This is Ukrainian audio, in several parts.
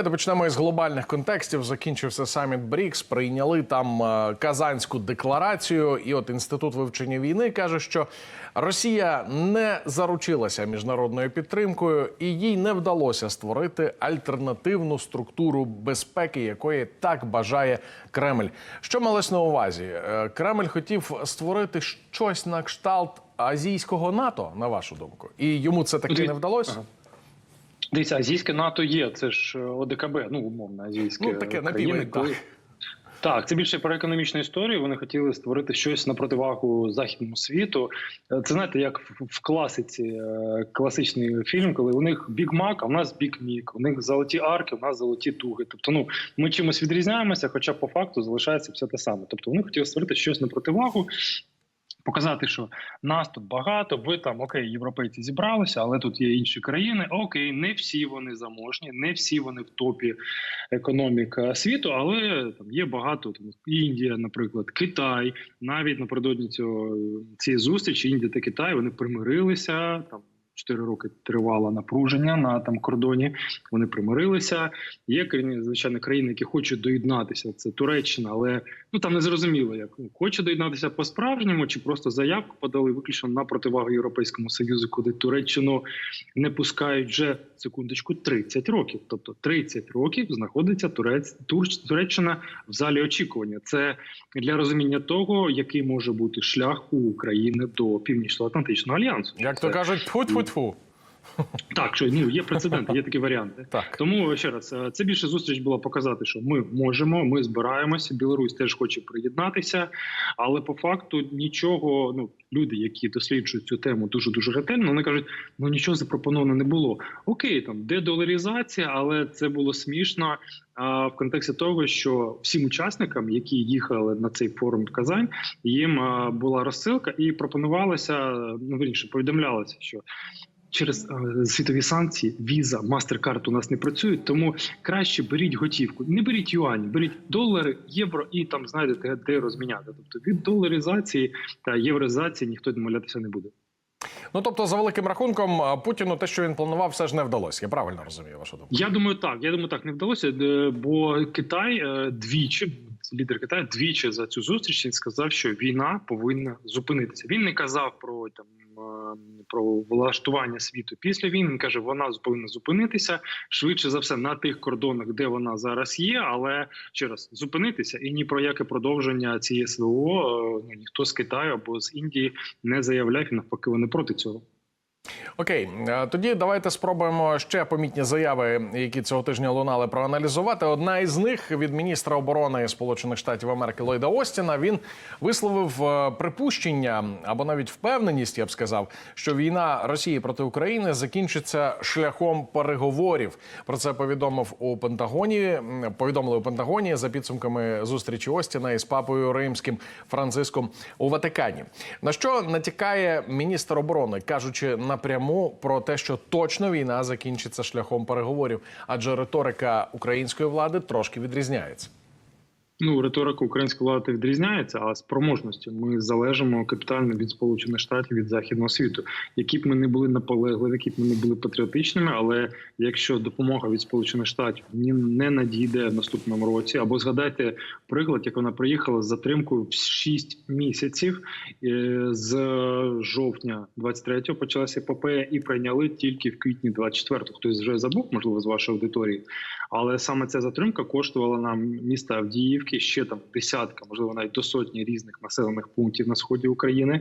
Давайте почнемо із глобальних контекстів. Закінчився саміт БРІКС, прийняли там е, Казанську декларацію. І от інститут вивчення війни каже, що Росія не заручилася міжнародною підтримкою, і їй не вдалося створити альтернативну структуру безпеки, якої так бажає Кремль. Що малось на увазі? Е, Кремль хотів створити щось на кшталт азійського НАТО, на вашу думку, і йому це таки не вдалося. Дивіться, азійське НАТО є, це ж е, ОДКБ, ну умовно азійське Ну, таке країни, так. Так, це більше про економічну історію. Вони хотіли створити щось на противагу західному світу. Е, Це знаєте, як в- класиці, е, класичний фільм, коли у них Біг Мак, а в нас Біг Мік, у них золоті арки, у нас золоті туги. Тобто, ну ми чимось відрізняємося, хоча по факту залишається все те саме. Тобто, вони хотіли створити щось на противагу. Показати, що нас тут багато, ви там окей, європейці зібралися, але тут є інші країни. Окей, не всі вони заможні, не всі вони в топі економік е, світу, але там є багато там Індія, наприклад, Китай. Навіть напередодні цього цієї зустрічі Індія та Китай вони примирилися там. Чотири роки тривало напруження на там кордоні. Вони примирилися. Є країни, звичайно, країни, які хочуть доєднатися. Це Туреччина, але ну там не зрозуміло, як хоче доєднатися по справжньому, чи просто заявку подали виключно на противагу Європейському Союзу, куди Туреччину не пускають вже секундочку 30 років. Тобто 30 років знаходиться Турець Тур, Туреччина в залі очікування. Це для розуміння того, який може бути шлях у України до Північно-Атлантичного альянсу. Як то кажуть, тьфу-тьфу-тьфу. так, що ну, є прецеденти, є такі варіанти. Так. Тому ще раз, е, це більше зустріч була показати, що ми можемо, ми збираємося. Білорусь теж хоче приєднатися, але по факту нічого. Ну люди, які досліджують цю тему дуже дуже ретельно, вони кажуть, ну нічого запропоновано не було. Окей, там дедоларизація, але це було смішно. А в контексті того, що всім учасникам, які їхали на цей форум в Казань, їм була розсилка і пропонувалося ну вірніше, повідомлялося, що через світові санкції віза, мастеркард у нас не працюють, тому краще беріть готівку. Не беріть юані, беріть долари, євро і там знайдете де розміняти. Тобто від доларизації та євроізації ніхто домовлятися не буде. Ну тобто, за великим рахунком, Путіну те, що він планував, все ж не вдалося. Я правильно розумію вашу думку? Я думаю, так. Я думаю, так не вдалося, е, бо Китай е, двічі. Лідер Китаю двічі за цю зустріч він сказав, що війна повинна зупинитися. Він не казав про там про влаштування світу після війни. Він каже, вона повинна зупинитися швидше за все на тих кордонах, де вона зараз є. Але ще раз зупинитися і ні про яке продовження цієї СВО е, ну, ніхто з Китаю або з Індії не заявляв. Навпаки, вони проти цього. Окей, е, тоді давайте спробуємо ще помітні заяви, які цього тижня лунали, проаналізувати. Одна із них від міністра оборони Сполучених Штатів Америки Ллойда Остіна. Він висловив е, припущення або навіть впевненість, я б сказав, що війна Росії проти України закінчиться шляхом переговорів. Про це повідомив у Пентагоні. Повідомили у Пентагоні за підсумками зустрічі Остіна із папою римським Франциском у Ватикані. На що натякає міністр оборони, кажучи напряму про те, що точно війна закінчиться шляхом переговорів, адже риторика української влади трошки відрізняється. Ну, риторика української влади відрізняється, а спроможності ми залежимо капітально від Сполучених Штатів від західного світу. Які б ми не були наполегливі, які б ми не були патріотичними, але якщо допомога від Сполучених Штатів не надійде в наступному році, або згадайте приклад, як вона приїхала з затримкою в 6 місяців з жовтня 23-го почалася епопея і прийняли тільки в квітні 24-го. Хтось вже забув, можливо, з вашої аудиторії. Але саме ця затримка коштувала нам міста Авдіївки ще там десятка, можливо, навіть до сотні різних населених пунктів на сході України.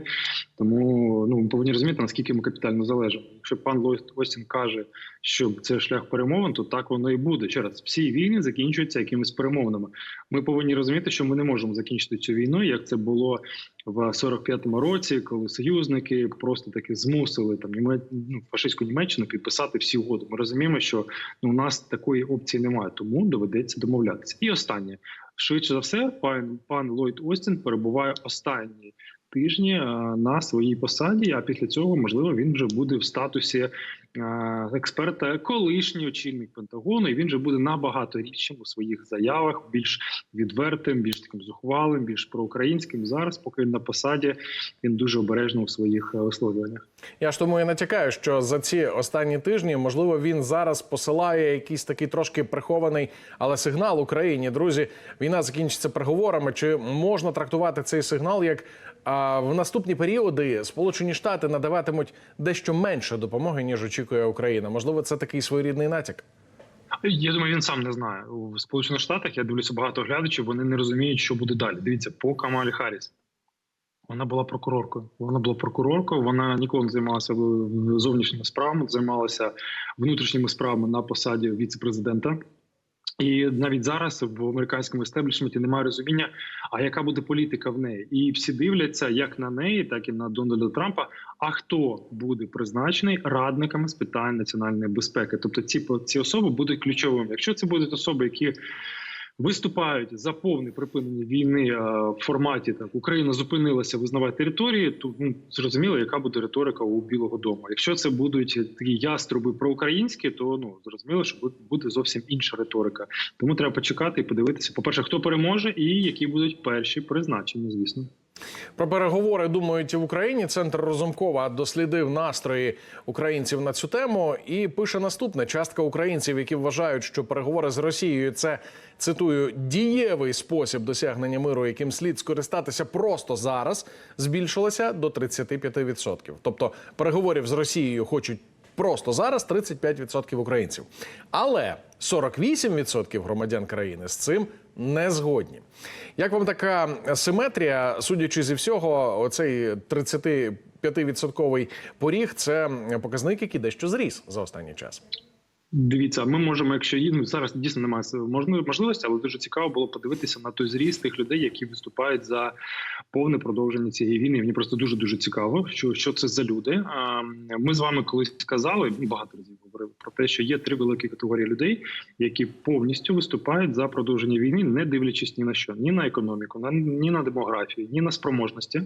Тому ну ми повинні розуміти, наскільки ми капітально залежимо. Якщо пан Остін каже, що це шлях перемовин, то так воно і буде. Ще раз, всі війни закінчуються якимись перемовинами. Ми повинні розуміти, що ми не можемо закінчити цю війну, як це було в 45-му році, коли союзники просто таки змусили там Німе... ну, фашистську Німеччину підписати всі угоди. Ми розуміємо, що ну, у нас такої опції немає, тому доведеться домовлятися. І останнє швидше за все, пан пан Ллойд Остін перебуває останні тижні е, на своїй посаді. А після цього можливо він вже буде в статусі експерта, колишній очільник Пентагону. І він же буде набагато рідшим у своїх заявах, більш відвертим, більш таким зухвалим, більш проукраїнським. Зараз, поки він на посаді, він дуже обережно у своїх е, висловлюваннях. Я ж тому і натякаю, що за ці останні тижні, можливо, він зараз посилає якийсь такий трошки прихований, але сигнал Україні. Друзі, війна закінчиться переговорами. Чи можна трактувати цей сигнал як а, в наступні періоди Сполучені Штати надаватимуть дещо менше допомоги, ніж очікує Україна? Можливо, це такий своєрідний натяк. Я думаю, він сам не знає у Сполучених Штатах. Я дивлюся багато глядачів. Вони не розуміють, що буде далі. Дивіться, по Камалі Харріс. Вона була прокуроркою. Вона була прокуроркою. Вона ніколи не займалася зовнішніми справами, займалася внутрішніми справами на посаді віце-президента. І навіть зараз в американському естеблішменті немає розуміння, а яка буде політика в неї. І всі дивляться як на неї, так і на Дональда Трампа. А хто буде призначений радниками з питань національної безпеки? Тобто, ці ці особи будуть ключовими. Якщо це будуть особи, які виступають за повне припинення війни е, в форматі так Україна зупинилася визнавати території, то ну, зрозуміло, яка буде риторика у Білого Дому. Якщо це будуть такі яструби проукраїнські, то ну зрозуміло, що буде- зовсім інша риторика. Тому треба почекати і подивитися. По перше, хто переможе, і які будуть перші призначення, звісно. Про переговори думають в Україні. Центр Розумкова дослідив настрої українців на цю тему і пише наступне: частка українців, які вважають, що переговори з Росією це цитую дієвий спосіб досягнення миру, яким слід скористатися просто зараз, збільшилася до 35%. Тобто переговорів з Росією хочуть. Просто зараз 35% українців, але 48% громадян країни з цим не згодні. Як вам така симетрія, судячи зі всього, оцей 35% поріг це показник, який дещо зріс за останній час. Дивіться, ми можемо, якщо є, ну, зараз дійсно немає можливо- можливості, але дуже цікаво було подивитися на той зріст тих людей, які виступають за повне продовження цієї війни. Мені просто дуже дуже цікаво, що, що це за люди. А, Ми з вами колись сказали ну, багато разів говорили про те, що є три великі категорії людей, які повністю виступають за продовження війни, не дивлячись ні на що, ні на економіку, на ні на демографію, ні на спроможності.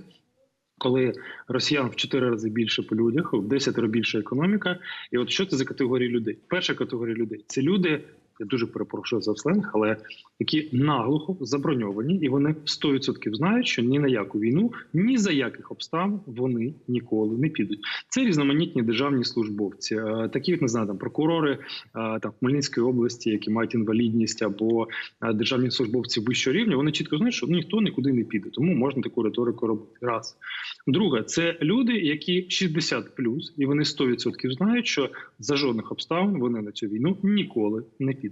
Коли росіян в 4 рази більше по людях, в 10 разів більше економіка. І от що це за категорії людей? Перша категорія людей це люди. Я дуже перепрошую за сленг, але які наглухо заброньовані, і вони 100% знають, що ні на яку війну, ні за яких обставин вони ніколи не підуть. Це різноманітні державні службовці, е, такі не знаю, там прокурори е, там Хмельницької області, які мають інвалідність, або е, державні службовці вищого рівня. Вони чітко знають, що ніхто нікуди не піде. Тому можна таку риторику робити. Раз друге, це люди, які 60 і вони 100% знають, що за жодних обставин вони на цю війну ніколи не підуть.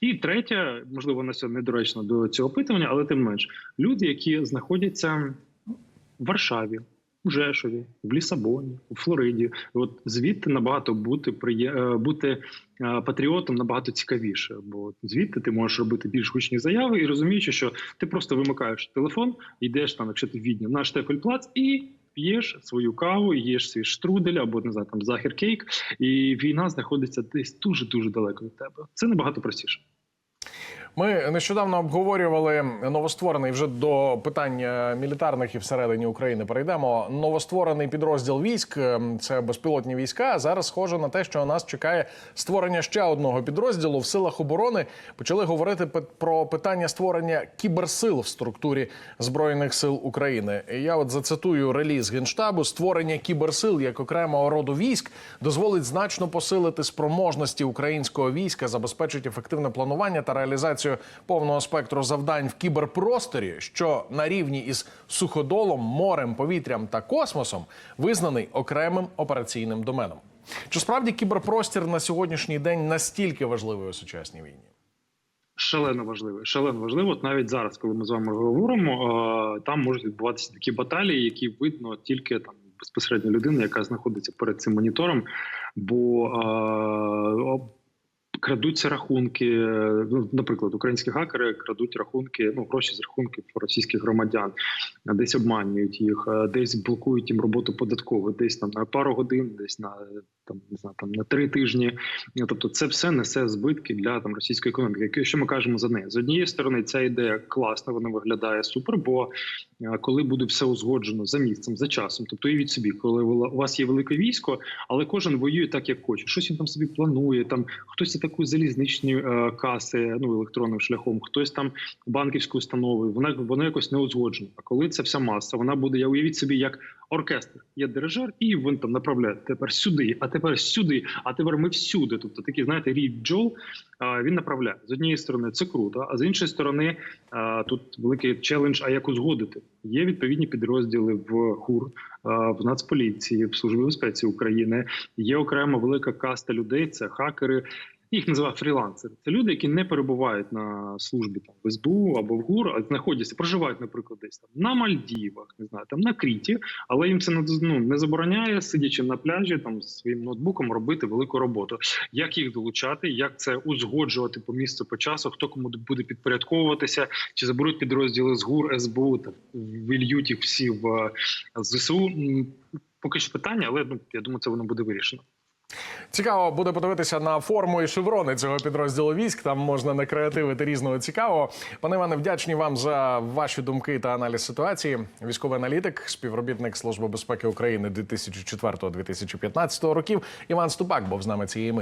І третє, можливо, вона сьогодні недоречно до цього опитування, але тим менш, люди, які знаходяться в Варшаві. У Жешові, в Лісабоні, у Флориді, от звідти набагато бути е, бути е, патріотом набагато цікавіше, бо звідти ти можеш робити більш гучні заяви і розуміючи, що ти просто вимикаєш телефон, йдеш там, якщо ти в Відні, на Штефельплац і п'єш свою каву, їш свій штрудель або не знаю, там захер кейк, і війна знаходиться десь дуже дуже далеко від тебе. Це набагато простіше. Ми нещодавно обговорювали новостворений вже до питань е, мілітарних і всередині України перейдемо. Новостворений підрозділ військ е, це безпілотні війська. Зараз схоже на те, що нас чекає створення ще одного підрозділу в силах оборони. Почали говорити про питання створення кіберсил в структурі збройних сил України. Я от зацитую реліз генштабу: створення кіберсил як окремого роду військ дозволить значно посилити спроможності українського війська, забезпечить ефективне планування та реалізацію повного спектру завдань в кіберпросторі, що на рівні із суходолом, морем, повітрям та космосом визнаний окремим операційним доменом. Чи справді кіберпростір на сьогоднішній день настільки важливий у сучасній війні? Шалено важливо. Шалено важливо. От навіть зараз, коли ми з вами говоримо, там можуть відбуватися такі баталії, які видно тільки там безпосередньо людина, яка знаходиться перед цим монітором, бо крадуться рахунки. е, Ну, наприклад, українські хакери крадуть рахунки, ну гроші з рахунків російських громадян, а десь обманюють їх, десь блокують їм роботу податкову, десь там на пару годин, десь на там не знаю, там на три тижні. Ну, Тобто, це все несе збитки для там російської економіки. Що ми кажемо за неї? З однієї сторони, ця ідея класна, вона виглядає супер. Бо е, коли буде все узгоджено за місцем, за часом, тобто і від собі, коли у вас є велике військо, але кожен воює так, як хоче. Щось він там собі планує. Там хтось атакує залізничні е, каси, ну електронним шляхом, хтось там банківську установи. Вона воно якось не узгоджено. А коли це вся маса, вона буде. Я уявіть собі, як оркестр є дирижер, і він там направляє тепер сюди, а тепер сюди, а тепер ми всюди. Тобто такий, знаєте, рій бджол він направляє з однієї сторони. Це круто, а з іншої сторони, тут великий челендж. А як узгодити? Є відповідні підрозділи в ГУР, в Нацполіції, в службі безпеці України. Є окрема велика каста людей. Це хакери. Їх називають фрілансери. Це люди, які не перебувають на службі там в СБУ або в ГУР, а знаходяться, проживають, наприклад, десь там на Мальдівах, не знаю, там на Кріті, але їм це ну, не забороняє, сидячи на пляжі там своїм ноутбуком, робити велику роботу. Як їх долучати, як це узгоджувати по місцю, по часу, хто кому буде підпорядковуватися, чи заберуть підрозділи з ГУР, СБУ та вільють їх всі в е, ЗСУ. Поки що питання, але ну я думаю, це воно буде вирішено. Цікаво буде подивитися на форму і шеврони цього підрозділу військ. Там можна накреативити різного цікавого. Пане Іване, вдячні вам за ваші думки та аналіз ситуації. Військовий аналітик, співробітник Служби безпеки України 2004-2015 років. Іван Ступак був з нами цієї миті.